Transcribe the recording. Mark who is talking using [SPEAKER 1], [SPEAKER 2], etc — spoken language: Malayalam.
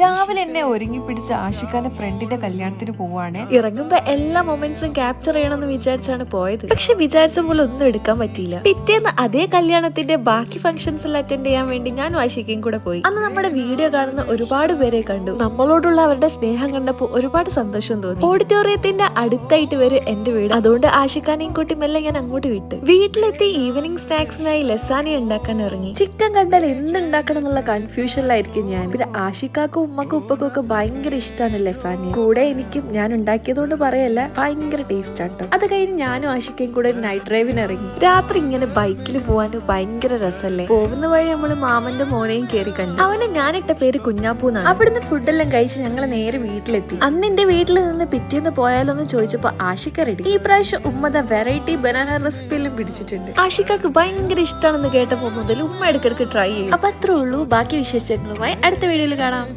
[SPEAKER 1] രാവിലെ എന്നെ ഒരുങ്ങി പിടിച്ച ആഷിഖാന്റെ ഫ്രണ്ടിന്റെ കല്യാണത്തിന് പോവാണ്.
[SPEAKER 2] ഇറങ്ങുമ്പോ എല്ലാ മൊമെന്റ്സും ക്യാപ്ചർ ചെയ്യണമെന്ന് വിചാരിച്ചാണ് പോയത്. പക്ഷെ വിചാരിച്ച പോലെ ഒന്നും എടുക്കാൻ പറ്റിയില്ല. പിറ്റേന്ന് അതേ കല്യാണത്തിന്റെ ബാക്കി ഫംഗ്ഷൻസ് എല്ലാം അറ്റൻഡ് ചെയ്യാൻ വേണ്ടി ഞാൻ ആഷിക്കയും കൂടെ പോയി. അന്ന് നമ്മുടെ വീഡിയോ കാണുന്ന ഒരുപാട് പേരെ കണ്ടു. നമ്മളോടുള്ള അവരുടെ സ്നേഹം കണ്ടപ്പോൾ ഒരുപാട് സന്തോഷം തോന്നി. ഓഡിറ്റോറിയത്തിന്റെ അടുത്തായിട്ട് വരും എന്റെ വീട്. അതുകൊണ്ട് ആഷിഖാനെയും കൂട്ടി മെല്ലെ ഞാൻ അങ്ങോട്ട് വിട്ടു. വീട്ടിലെത്തി ഈവനിങ് സ്നാക്സിനായി ലസാനി ഉണ്ടാക്കാൻ ഇറങ്ങി. ചിക്കൻ കണ്ടാൽ എന്തുണ്ടാക്കണം എന്നുള്ള കൺഫ്യൂഷനിലായിരിക്കും ഞാൻ. പിന്നെ ആഷിക്കാക്കും ഉമ്മക്കും ഉപ്പക്കും ഒക്കെ ഭയങ്കര ഇഷ്ടമാണ് ലസാനി കൂടെ എനിക്കും ഞാൻ ഉണ്ടാക്കിയതുകൊണ്ട് പറയല്ല ഭയങ്കര ടേസ്റ്റ് ആണ് അത് കഴിഞ്ഞ് ഞാനും ആഷിക്കയും കൂടെ നൈറ്റ് ഡ്രൈവിന് ഇറങ്ങി. രാത്രി ഇങ്ങനെ ബൈക്കിൽ പോവാൻ ഭയങ്കര രസമല്ലേ പോകുന്ന വഴി നമ്മൾ മാമന്റെ മോനെയും കയറി കണ്ടു. അവനെ ഞാനിട്ട പേര് കുഞ്ഞാപ്പൂ എന്നാണ്. അവിടുന്ന് ഫുഡെല്ലാം കഴിച്ച് ഞങ്ങൾ നേരെ വീട്ടിലെത്തി. അന്ന് എന്റെ വീട്ടിൽ നിന്ന് പിറ്റേന്ന് പോയാലോ എന്ന് ചോദിച്ചപ്പോ ആഷിക്ക റെഡി ഈ പ്രാവശ്യം ഉമ്മത വെറൈറ്റി ബനാന റെസിപ്പിയിലും പിടിച്ചിട്ടുണ്ട്. ആഷിക്കക്ക് ഭയങ്കര ഇഷ്ടമാണെന്ന് കേട്ടപ്പോ മുതൽ ഉമ്മ ഇടയ്ക്കിടയ്ക്ക് ട്രൈ ചെയ്യും. അപ്പൊ അത്രേ ഉള്ളൂ. ബാക്കി വിശേഷങ്ങളുമായി അടുത്ത വീഡിയോയിൽ കാണാം.